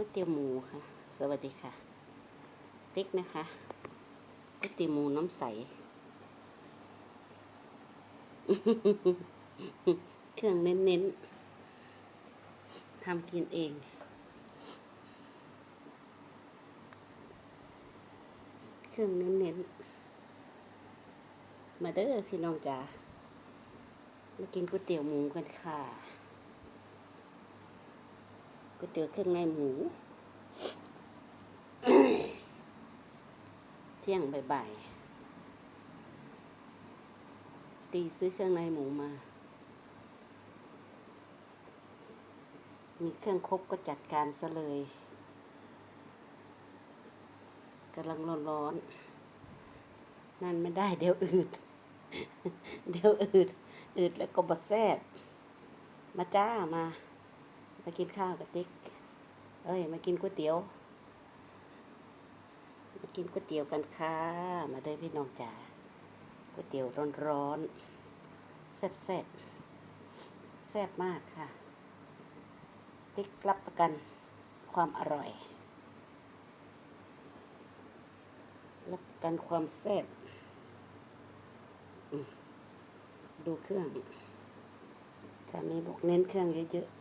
ก๋วยเตี๋ยวหมูค่ะ สวัสดีค่ะ ติ๊กนะคะก๋วยเตี๋ยวหมูน้ำใส เครื่องเน้นๆทำกินเองเครื่องเน้นๆ มาเด้อพี่น้องจ๋า มากินก๋วยเตี๋ยวหมูกันค่ะ ก๋วยเตี๋ยวเครื่องในหมู เที่ยงบ่ายๆตีซื้อเครื่องในหมูมา มีเครื่องครบก็จัดการซะเลยกำลังร้อนๆนั่นไม่ได้เดี๋ยวอืด เดี๋ยวอืดอืดแล้วก็บะแซบมาจ้ามา มากินข้าวกับติ๊ก เอ้ย มากินก๋วยเตี๋ยว มากินก๋วยเตี๋ยวกันค่ะ มาเด้อพี่น้องจ๋า ก๋วยเตี๋ยวร้อนๆ แซ่บแซ่บๆแซ่บมากค่ะ ติ๊กรับประกันความอร่อย รับประกันความแซ่บดูเครื่องสามีบอกเน้นเครื่องเยอะๆ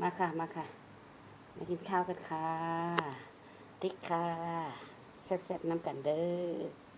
มาค่ะ มาค่ะ มากินข้าวกันค่ะ ติ๊กค่ะแซ่บๆน้ำกันเด้อ